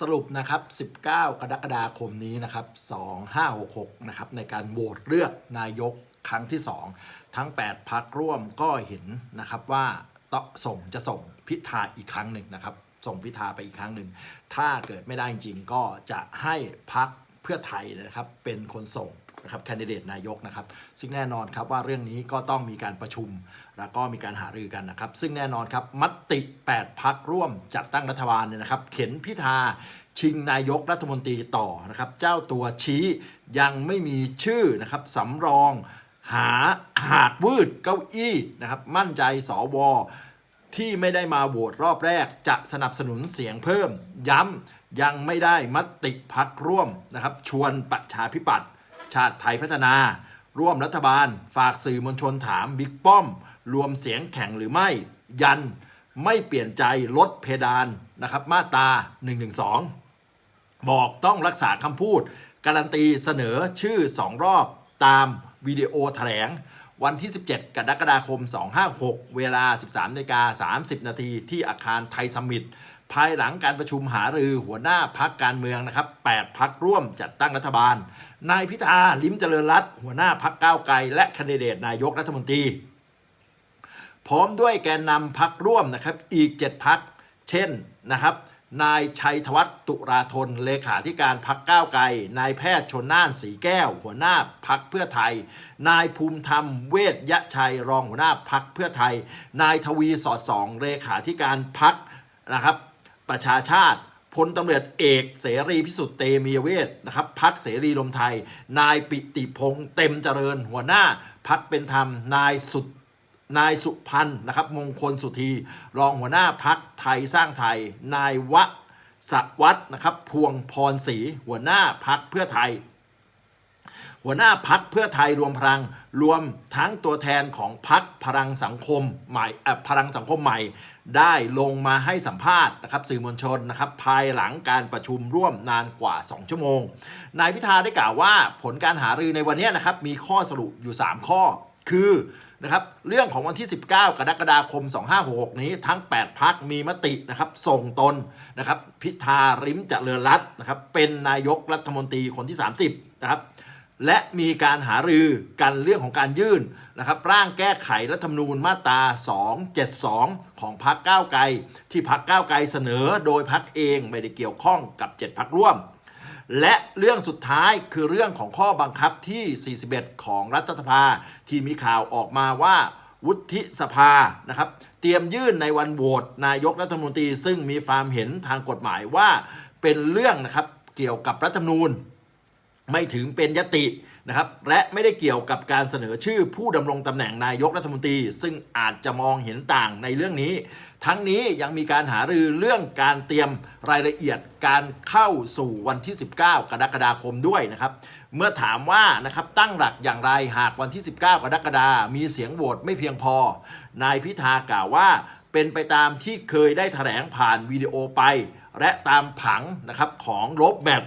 สรุปนะครับ 19 กรกฎาคมนี้นะครับ 2566 นะครับ ในการโหวตเลือกนายกครั้งที่ 2 ทั้ง 8พักร่วมก็เห็นนะครับว่าต้องส่งจะส่งพิธาอีกครั้งหนึ่งนะครับ ส่งพิธาไปอีกครั้งหนึ่ง ถ้าเกิดไม่ได้จริงก็จะให้พักเพื่อไทยนะครับเป็นคนส่ง นะครับแคนดิเดตนายกนะครับซึ่งแน่นอนครับว่าเรื่องนี้ก็ต้องมีการประชุม แล้วก็มีการหารือกันนะครับ ซึ่งแน่นอนครับมติ 8 พักร่วมจัดตั้งรัฐบาลเนี่ยนะครับ เข็นพิธาชิงนายกรัฐมนตรีต่อนะครับ เจ้าตัวชี้ยังไม่มีชื่อนะครับสำรองหาหากวืดเก้าอี้นะครับ มั่นใจสวที่ไม่ได้มาโหวตรอบแรก จะสนับสนุนเสียงเพิ่ม ย้ำยังไม่ได้มติพักร่วมนะครับ ชวนประชาพิปัตย์ ชาติไทยพัฒนา ร่วมรัฐบาล ฝากสื่อมวลชนถามบิ๊กป้อม รวมเสียงแข่งหรือไม่ ยันไม่เปลี่ยนใจลดเพดานนะครับ มาตรา112 บอกต้องรักษาคำพูด การันตีเสนอชื่อ2รอบตามวิดีโอแถลง วันที่ 17 กรกฎาคม 256 เวลา 13นาฬิกา30 นาทีที่อาคารไทยสมิตภายหลังการประชุมหารือหัวหน้าพักการเมืองนะครับ 8 พักร่วมจัดตั้งรัฐบาล นายพิธาลิ้มเจริญรัตหัวหน้าพักก้าวไกล และคนดิเดตนายกรัฐมนตรี พร้อมด้วยแกนนำพักร่วมนะครับอีก 7 พัก เช่นนะครับนายชัยธวัฒน์ตุราธนเลขาธิการพักก้าวไกล นายแพทย์ชนน่านสีแก้ว หัวหน้าพักเพื่อไทย นายภูมิธรรมเวชยชัยรองหัวหน้าพักเพื่อไทย นายทวีสอดสองเลขาธิการพักนะครับประชาชาติ พลตำรวจเอกเสรีพิสุทธิ์เตมียเวทนะครับพักเสรีรมไทย นายปิติพงษ์เต็มเจริญหัวหน้าพักเป็นธรรมนายสุดนายสุพันธ์นะครับมงคลสุธี รองหัวหน้าพักไทยสร้างไทย นายวะสวัสดนะครับพวงพรศรีหัวหน้าพักเพื่อไทย หัวหน้าพักเพื่อไทยรวมพลัง รวมทั้งตัวแทนของพักพลังสังคมใหม่พลังสังคมใหม่ ได้ลงมาให้สัมภาษณ์นะครับสื่อมวลชนนะครับภายหลังการประชุมร่วมนานกว่า 2 ชั่วโมง นายพิธาได้กล่าวว่าผลการหารือในวันนี้นะครับมีข้อสรุปอยู่ 3 ข้อคือนะครับเรื่องของวันที่ 19 กรกฎาคม 2566 นี้ทั้ง 8 พักมีมตินะครับส่งตนนะครับพิธาริมจเจริญรัตน์นะครับเป็นนายกรัฐมนตรีคนที่ 30นะครับ และมีการหารือกันเรื่องของการยื่นนะครับร่างแก้ไขรัฐธรรมนูญมาตรา 272 ของพรรคก้าวไกล ที่พรรคก้าวไกลเสนอโดยพรรคเองไม่ได้เกี่ยวข้องกับ 7พรรคร่วม และเรื่องสุดท้ายคือเรื่องของข้อบังคับที่ 41 ของรัฐสภา ที่มีข่าวออกมาว่าวุฒิสภานะครับเตรียมยื่นในวันโหวตนายกรัฐมนตรีซึ่งมีความเห็นทางกฎหมายว่าเป็นเรื่องนะครับเกี่ยวกับรัฐธรรมนูญ ไม่ถึงเป็นยตินะครับ และไม่ได้เกี่ยวกับการเสนอชื่อผู้ดำรงตำแหน่งนายกรัฐมนตรี ซึ่งอาจจะมองเห็นต่างในเรื่องนี้ ทั้งนี้ยังมีการหารือเรื่องการเตรียมรายละเอียดการเข้าสู่วันที่ 19 กรกฎาคมด้วยนะครับ เมื่อถามว่านะครับตั้งหลักอย่างไรหากวันที่ 19 กรกฎามีเสียงโหวตไม่เพียงพอ นายพิธากล่าวว่าเป็นไปตามที่เคยได้แถลงผ่านวิดีโอไป และตามผังนะครับของลบแมป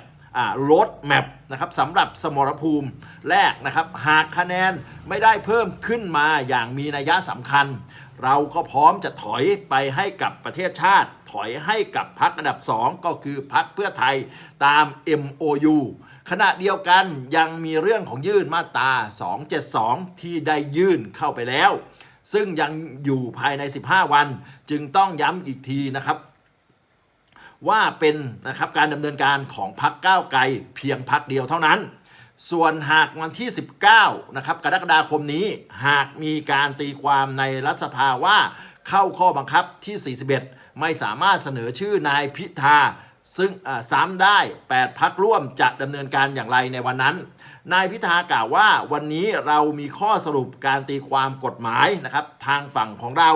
รถแมพนะครับสำหรับสมรภูมิแรกนะครับ หากคะแนนไม่ได้เพิ่มขึ้นมาอย่างมีนัยสำคัญ เราก็พร้อมจะถอยไปให้กับประเทศชาติ ถอยให้กับพักอันดับ 2 ก็คือพักเพื่อไทยตาม MOU ขณะเดียวกันยังมีเรื่องของยื่นมาตรา 272 ที่ได้ยื่นเข้าไปแล้ว ซึ่งยังอยู่ภายใน 15 วัน จึงต้องย้ำอีกทีนะครับ ว่าเป็นนะครับการดำเนินการของพักก้าวไกลเพียงพักเดียวเท่านั้น ส่วนหากวันที่ 19นะครับกรกฎาคมนี้หากมีการตีความในรัฐสภาว่าเข้าข้อบังคับที่ 41 ไม่สามารถเสนอชื่อนายพิธาซึ่งอ่าซ้ำได้ 8 พักร่วมจะดำเนินการอย่างไรในวันนั้น นายพิธากล่าวว่าวันนี้เรามีข้อสรุปการตีความกฎหมายนะครับทางฝั่งของเรา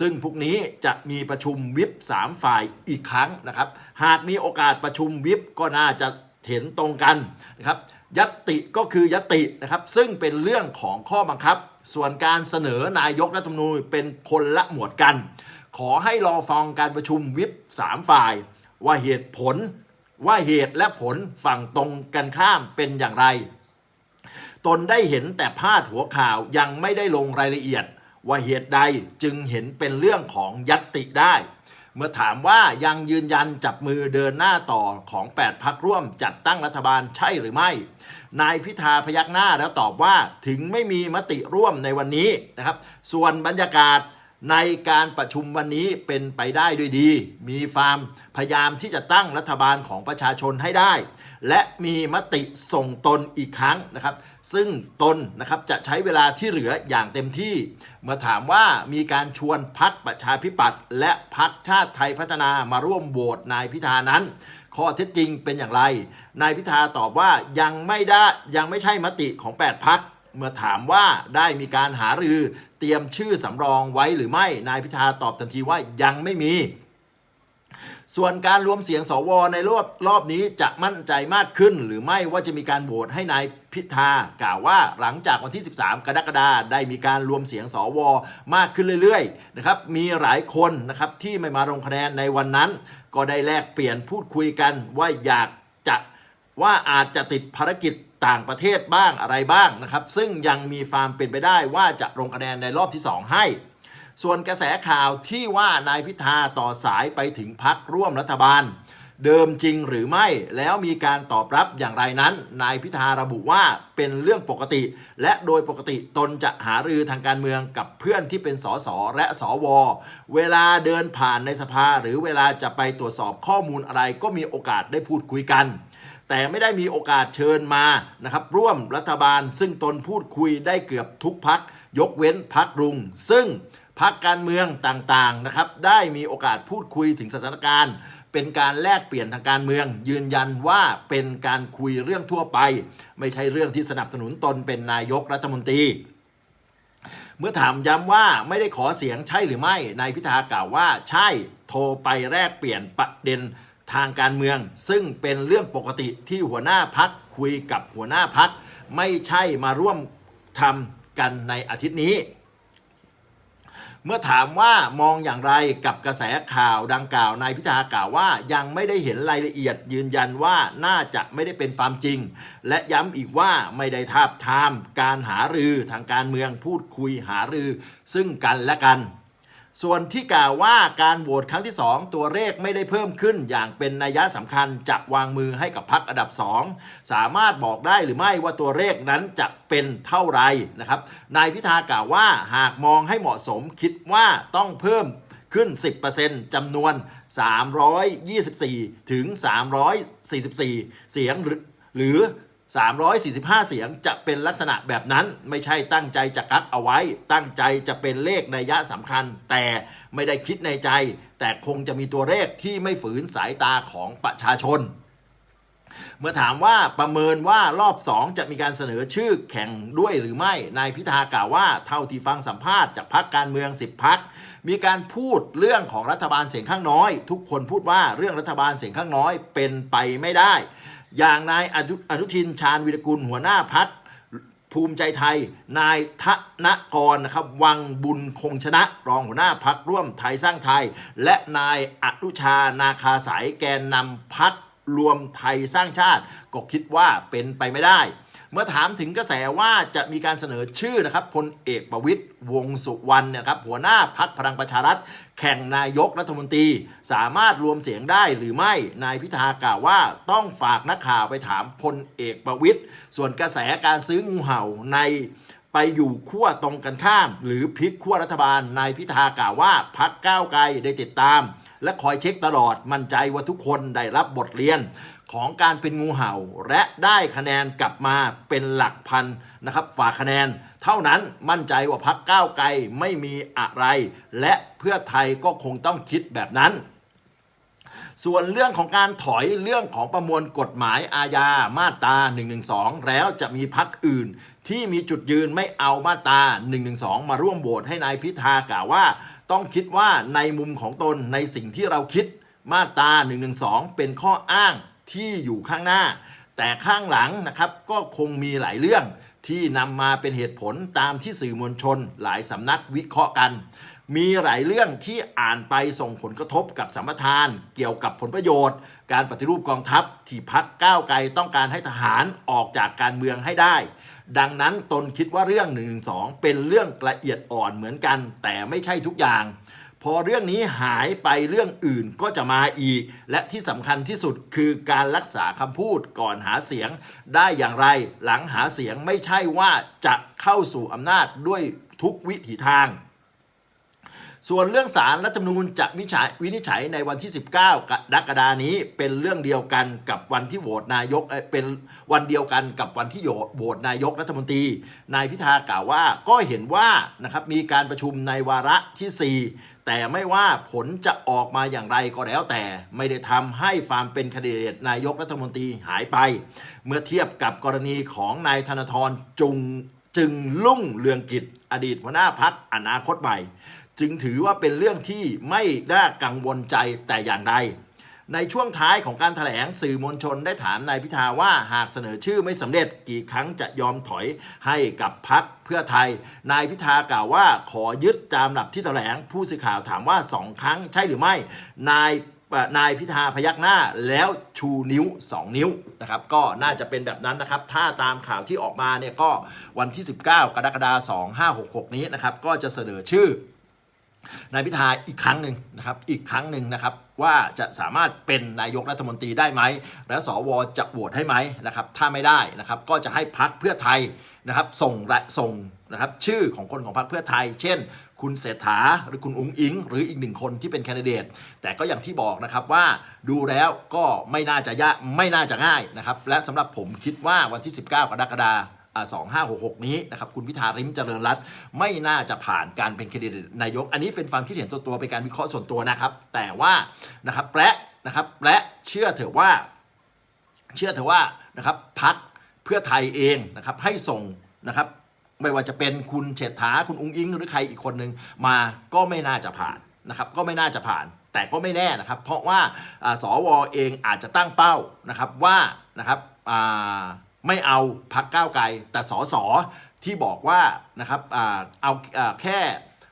ซึ่งพรุ่งนี้จะมีประชุมวิป3ฝ่ายอีกครั้งนะครับ หากมีโอกาสประชุมวิปก็น่าจะเห็นตรงกันนะครับยัตติก็คือยัตตินะครับซึ่งเป็นเรื่องของข้อบังคับ ส่วนการเสนอนายกรัฐธรรมนูญเป็นคนละหมวดกัน ขอให้รอฟังการประชุมวิป3ฝ่าย ว่าเหตุผล ว่าเหตุและผลฝั่งตรงกันข้ามเป็นอย่างไร ตนได้เห็นแต่พาดหัวข่าวยังไม่ได้ลงรายละเอียด ว่าเหตุใดจึงเห็นเป็นเรื่องของยัตติได้ เมื่อถามว่ายังยืนยันจับมือเดินหน้าต่อของ 8 พักร่วมจัดตั้งรัฐบาลใช่หรือไม่ นายพิธาพยักหน้าแล้วตอบว่าถึงไม่มีมติร่วมในวันนี้นะครับ ส่วนบรรยากาศในการประชุมวันนี้เป็นไปได้ด้วยดี มีความพยายามที่จะตั้งรัฐบาลของประชาชนให้ได้ และมีมติส่งตนอีกครั้งนะครับ ซึ่งตนนะครับจะใช้เวลาที่เหลืออย่างเต็มที่ เมื่อถามว่ามีการชวนพักประชาธิปัตย์และพักชาติไทยพัฒนามาร่วมโหวตนายพิธานั้น ข้อเท็จจริงเป็นอย่างไร นายพิธาตอบว่ายังไม่ได้ยังไม่ใช่มติของ 8 พักเมื่อถามว่าได้มีการหารือเตรียมชื่อสำรองไว้หรือไม่ นายพิธาตอบทันทีว่ายังไม่มี ส่วนการรวมเสียงสวในรอบรอบนี้จะมั่นใจมากขึ้น หรือไม่ว่าจะมีการโหวตให้นายพิธากล่าวว่าหลังจากวันที่ 13 กรกฎาคมได้มีการรวมเสียงสวมากขึ้นเรื่อยๆนะครับมีหลายคนนะครับที่ไม่มาลงคะแนนในวันนั้น ก็ได้แลกเปลี่ยนพูดคุยกันว่าอยากจะว่าอาจจะติดภารกิจต่างประเทศบ้างอะไรบ้างนะครับ ซึ่งยังมีความเป็นไปได้ว่าจะลงคะแนนในรอบที่ 2 ให้ ส่วนกระแสข่าวที่ว่านายพิธาต่อสายไปถึงพักร่วมรัฐบาล เดิมจริงหรือไม่แล้วมีการตอบรับอย่างไรนั้น นายพิธาระบุว่าเป็นเรื่องปกติ และโดยปกติตนจะหารือทางการเมืองกับเพื่อนที่เป็นสสและสว เวลาเดินผ่านในสภาหรือเวลาจะไปตรวจสอบข้อมูลอะไรก็มีโอกาสได้พูดคุยกันแต่ไม่ได้มีโอกาสเชิญมานะครับร่วมรัฐบาลซึ่งตนพูดคุยได้เกือบทุกพัก ยกเว้นพักรุง ซึ่ง พักการเมืองต่างๆนะครับได้มีโอกาสพูดคุยถึงสถานการณ์ เป็นการแลกเปลี่ยนทางการเมือง ยืนยันว่าเป็นการคุยเรื่องทั่วไป ไม่ใช่เรื่องที่สนับสนุนตนเป็นนายกรัฐมนตรี เมื่อถามย้ำว่าไม่ได้ขอเสียงใช่หรือไม่นายพิธากล่าวว่าใช่โทรไปแลกเปลี่ยนประเด็นทางการเมือง ซึ่งเป็นเรื่องปกติที่หัวหน้าพักคุยกับหัวหน้าพักไม่ใช่มาร่วมทำกันในอาทิตย์นี้ เมื่อถามว่ามองอย่างไรกับกระแสข่าวดังกล่าวนายพิธากล่าวว่า ยังไม่ได้เห็นรายละเอียดยืนยันว่าน่าจะไม่ได้เป็นความจริง และย้ำอีกว่าไม่ได้ทาบทาม การหารือทางการเมืองพูดคุยหารือ ซึ่งกันและกัน ส่วนที่กล่าวว่าการโหวตครั้งที่ 2 ตัวเลขไม่ได้เพิ่มขึ้นอย่างเป็นนัยสำคัญจะวางมือให้กับพักอันดับ 2 สามารถบอกได้หรือไม่ว่าตัวเลขนั้นจะเป็นเท่าไรนะครับนายพิธากล่าวว่าหากมองให้เหมาะสมคิดว่าต้องเพิ่มขึ้น 10%จำนวน 324 ถึง 344 เสียงหรือหรือ 345 เสียงจะเป็นลักษณะแบบนั้นไม่ใช่ตั้งใจจะกักเอาไว้ ตั้งใจจะเป็นเลขในยะสำคัญ แต่ไม่ได้คิดในใจ แต่คงจะมีตัวเลขที่ไม่ฝืนสายตาของประชาชน เมื่อถามว่าประเมินว่ารอบ 2 จะมีการเสนอชื่อแข่งด้วยหรือไม่นายพิธากล่าวว่าเท่าที่ฟังสัมภาษณ์จากพักการเมือง 10พักมีการพูดเรื่องของรัฐบาลเสียงข้างน้อย ทุกคนพูดว่าเรื่องรัฐบาลเสียงข้างน้อยเป็นไปไม่ได้ อย่างนายอนุอนุทินชาญวิรกุลหัวหน้าพักภูมิใจไทย นายธนกรนะครับวังบุญคงชนะ รองหัวหน้าพักร่วมไทยสร้างไทย และนายอนุชานาคาสายแกนนำพักรวมไทยสร้างชาติ ก็คิดว่าเป็นไปไม่ได้ เมื่อถามถึงกระแสว่าจะมีการเสนอชื่อนะครับพลเอกประวิตยวงสุวรรณนยครับหัวหน้าพักพลังประชารัฐ แข่งนายกรัฐมนตรี สามารถรวมเสียงได้หรือไม่นายพิธากล่าวว่าต้องฝากนักข่าวไปถามพลเอกประวิตยส่วนกระแสการซื้องูเห่าในไปอยู่ขั้วตรงกันข้าม หรือพลิกขั้วรัฐบาลนายพิธากล่าวว่าพักก้าวไกลได้ติดตาม และคอยเช็คตลอดมั่นใจว่าทุกคนได้รับบทเรียน ของการเป็นงูเห่า และได้คะแนนกลับมาเป็นหลักพันนะครับฝากคะแนน เท่านั้นมั่นใจว่าพักก้าวไกลไม่มีอะไร และเพื่อไทยก็คงต้องคิดแบบนั้น ส่วนเรื่องของการถอยเรื่องของประมวลกฎหมายอาญามาตรา112 แล้วจะมีพักอื่นที่มีจุดยืนไม่เอามาตรา112 มาร่วมโหวตให้นายพิธากล่าวว่า ต้องคิดว่าในมุมของตนในสิ่งที่เราคิดมาตรา112 เป็นข้ออ้าง ที่อยู่ข้างหน้า แต่ข้างหลังนะครับก็คงมีหลายเรื่องที่นำมาเป็นเหตุผลตามที่สื่อมวลชน หลายสำนักวิเคราะห์กัน มีหลายเรื่องที่อ่านไปส่งผลกระทบกับสัมปทาน เกี่ยวกับผลประโยชน์ การปฏิรูปกองทัพที่พักก้าวไกลต้องการให้ทหารออกจากการเมืองให้ได้ ดังนั้นตนคิดว่าเรื่อง1นึเป็นเรื่องละเอียดอ่อนเหมือนกัน แต่ไม่ใช่ทุกอย่าง พอเรื่องนี้หายไปเรื่องอื่นก็จะมาอีก และที่สำคัญที่สุดคือการรักษาคำพูดก่อนหาเสียง ได้อย่างไรหลังหาเสียงไม่ใช่ว่าจะเข้าสู่อำนาจด้วยทุกวิถีทาง ส่วนเรื่องสารรัฐธรรมนูญจะวิจัยวินิจฉัยในวันที่ 19กรกฎานี้เป็นเรื่องเดียวกันกับวันที่โหวตนายกเป็นวันเดียวกันกับวันที่โหวตนายกรัฐมนตรี นายพิธากล่าวว่าก็เห็นว่านะครับมีการประชุมในวาระทีสี่4 แต่ไม่ว่าผลจะออกมาอย่างไรก็แล้วแต่ไม่ได้ทำให้ฟาร์มเป็นคดีตนายกรัฐมนตรีหายไป เมื่อเทียบกับกรณีของนายธนาธรจุงจึงลุ่งเรืองกิจอดีตหัวหน้าพักอนาคตใหม่ จึงถือว่าเป็นเรื่องที่ไม่น่ากังวลใจแต่อย่างใด ในช่วงท้ายของการถแถลงสื่อมวลชนได้ถามนายพิธาว่าหากเสนอชื่อไม่สำเร็จกี่ครั้งจะยอมถอยให้กับพักเพื่อไทย นายพิธากล่าวว่าขอยึดตามหลับที่แถลง ผู้สื่อข่าวถามว่าสองครั้งใช่หรือไม่ นายนายพิธาพยักหน้าแล้วชูนิ้ว 2 นิ้วนะครับก็น่าจะเป็นแบบนั้นนะครับ ถ้าตามข่าวที่ออกมาเนี่ยก็วันที่ 19 กรกฎาคม2566 นี้นะครับก็จะเสนอชื่อ นายพิธาอีกครั้งหนึ่งนะครับอีกครั้งหนึ่งนะครับว่าจะสามารถเป็นนายกรัฐมนตรีได้ไหม และสวจะโหวตให้ไหมนะครับถ้าไม่ได้นะครับก็จะให้พักเพื่อไทยนะครับส่งและส่งนะครับชื่อของคนของพักเพื่อไทย เช่น คุณเศรษฐาหรือคุณอุงอิง หรืออีกหนึ่งคนที่เป็นแคนดิเดต แต่ก็อย่างที่บอกนะครับว่าดูแล้วก็ไม่น่าจะยากไม่น่าจะง่ายนะครับและสำหรับผมคิดว่าวันที่ 19 กรกฎาคมอ่า 2566 นี้นะครับคุณพิธาริมเจริญรัตไม่น่าจะผ่านการเป็นแคนดิเดตนายก อันนี้เป็นความคิดเห็นตัวตัวเป็นการวิเคราะห์ส่วนตัวนะครับ แต่ว่านะครับและนะครับและเชื่อเถอะว่า เชื่อเถอะว่านะครับพักเพื่อไทยเองนะครับให้ส่งนะครับไม่ว่าจะเป็นคุณเฉษฐาคุณอุ้งอิง หรือใครอีกคนหนึ่งมาก็ไม่น่าจะผ่านนะครับก็ไม่น่าจะผ่านแต่ก็ไม่แน่นะครับ เพราะว่าอ่าสวเองอาจจะตั้งเป้านะครับว่านะครับอ่า ไม่เอาพักก้าวไกล แต่สสที่บอกว่านะครับเอาอ่าแค่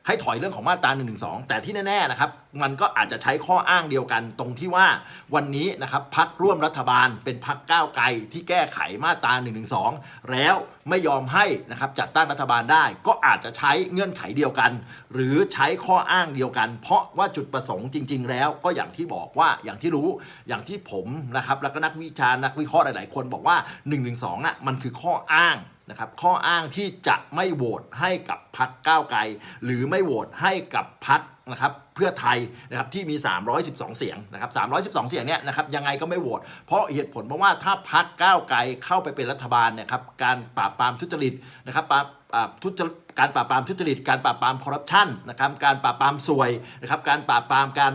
ให้ถอยเรื่องของมาตรา1นึแต่ที่แน่ๆนะครับมันก็อาจจะใช้ข้ออ้างเดียวกันตรงที่ว่าวันนี้นะครับพักร่วมรัฐบาลเป็นพักก้าวไกลที่แก้ไขมาตรา1นึแล้วไม่ยอมให้นะครับจัดตั้งรัฐบาลได้ ก็อาจจะใช้เงื่อนไขเดียวกัน หรือใช้ข้ออ้างเดียวกัน เพราะว่าจุดประสงค์จริง ๆ แล้วก็อย่างที่บอกว่าอย่างที่รู้อย่างที่ผมนะครับแล้วก็นักวิชานักวิเคราะห์หลาย ๆ คนบอกว่า1นึอะมันคือข้ออ้างนะครับข้ออ้างที่จะไม่โหวตให้กับพักก้าวไกล หรือไม่โหวตให้กับพักนะครับ พื่อไทยนะครับที่มี 312 เสียงนะครับ312 เสียงเนี่ยนะครับยังไงก็ไม่โหวตเพราะเหตุผลเพราะว่าถ้าพักก้าวไกลเข้าไปเป็นรัฐบาลเนี่ยครับการปราบปรามทุจริตนะครับปราบทุจริตการปราบปรามทุจริต การปราบปรามคอร์รัปชันนะครับการปราบปรามสวยนะครับการปราบปรามการ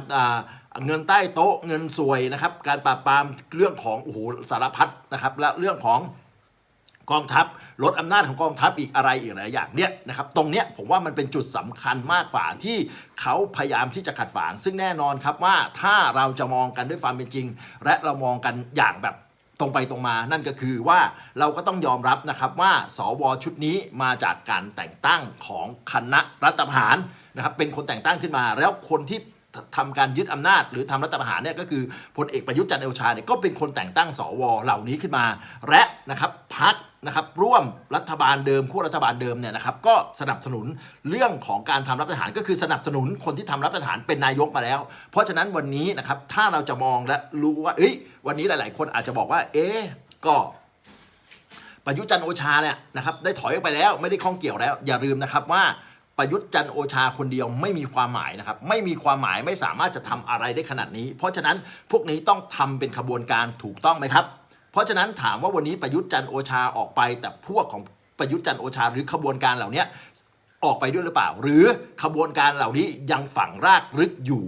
เงินใต้โต๊ะเงินสวยนะครับการปราบปรามเรื่องของโอ้โหสารพัดนะครับและเรื่องของ กองทัพลดอำนาจของกองทัพอีกอะไรอีกหลายอย่างเนี่ยนะครับตรงเนี้ยผมว่ามันเป็นจุดสำคัญมากกว่าที่เขาพยายามที่จะขัดฝาง ซึ่งแน่นอนครับว่าถ้าเราจะมองกันด้วยความเป็นจริง และเรามองกันอย่างแบบตรงไปตรงมา นั่นก็คือว่าเราก็ต้องยอมรับนะครับว่าสวชุดนี้มาจากการแต่งตั้งของคณะรัฐประหารนะครับเป็นคนแต่งตั้งขึ้นมา แล้วคนที่ทำการยึดอำนาจ หรือทำรัฐประหารเนี่ยก็คือพลเอกประยุทธ์จันทร์โอชาเนี่ยก็เป็นคนแต่งตั้งสวเหล่านี้ขึ้นมา และนะครับพัก นะครับร่วมรัฐบาลเดิมขั้วรัฐบาลเดิมเนี่ยนะครับก็สนับสนุนเรื่องของการทำรัฐประหารก็คือสนับสนุนคนที่ทำรัฐประหารเป็นนายกมาแล้ว เพราะฉะนั้นวันนี้นะครับถ้าเราจะมองและรู้ว่าเอ้ยวันนี้หลาย ๆ คนอาจจะบอกว่า เอ๊ก็ประยุทธ์จันโอชาเนี่ยนะครับได้ถอยออกไปแล้วไม่ได้ข้องเกี่ยวแล้ว อย่าลืมนะครับว่าประยุทธ์จันโอชาคนเดียวไม่มีความหมายนะครับไม่มีความหมายไม่สามารถจะทำอะไรได้ขนาดนี้ เพราะฉะนั้นพวกนี้ต้องทำเป็นขบวนการถูกต้องไหมครับ เพราะฉะนั้นถามว่าวันนี้ประยุทธ์จันโอชาออกไป แต่พวกของประยุทธ์จันโอชาหรือขบวนการเหล่านี้ออกไปด้วยหรือเปล่า หรือขบวนการเหล่านี้ยังฝังรากลึกอยู่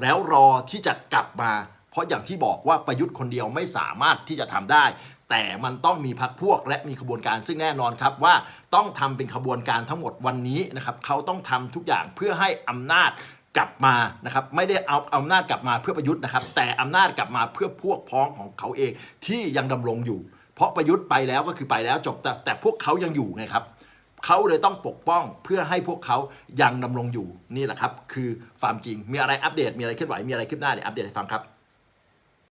แล้วรอที่จะกลับมา เพราะอย่างที่บอกว่าประยุทธ์คนเดียวไม่สามารถที่จะทำได้ แต่มันต้องมีพักพวกและมีขบวนการซึ่งแน่นอนครับว่าต้องทำเป็นขบวนการทั้งหมดวันนี้นะครับเขาต้องทำทุกอย่างเพื่อให้อำนาจ กลับมานะครับไม่ได้เอาอำนาจกลับมาเพื่อประยุทธ์นะครับ แต่อำนาจกลับมาเพื่อพวกพ้องของเขาเองที่ยังดำรงอยู่ เพราะประยุทธ์ไปแล้วก็คือไปแล้วจบแต่แต่พวกเขายังอยู่ไงครับเขาเลยต้องปกป้องเพื่อให้พวกเขายังดำรงอยู่นี่แหละครับ คือความจริงมีอะไรอัปเดตมีอะไรเคลื่อนไหวมีอะไรคืบหน้าเดี๋ยวอัปเดตให้ฟังครับ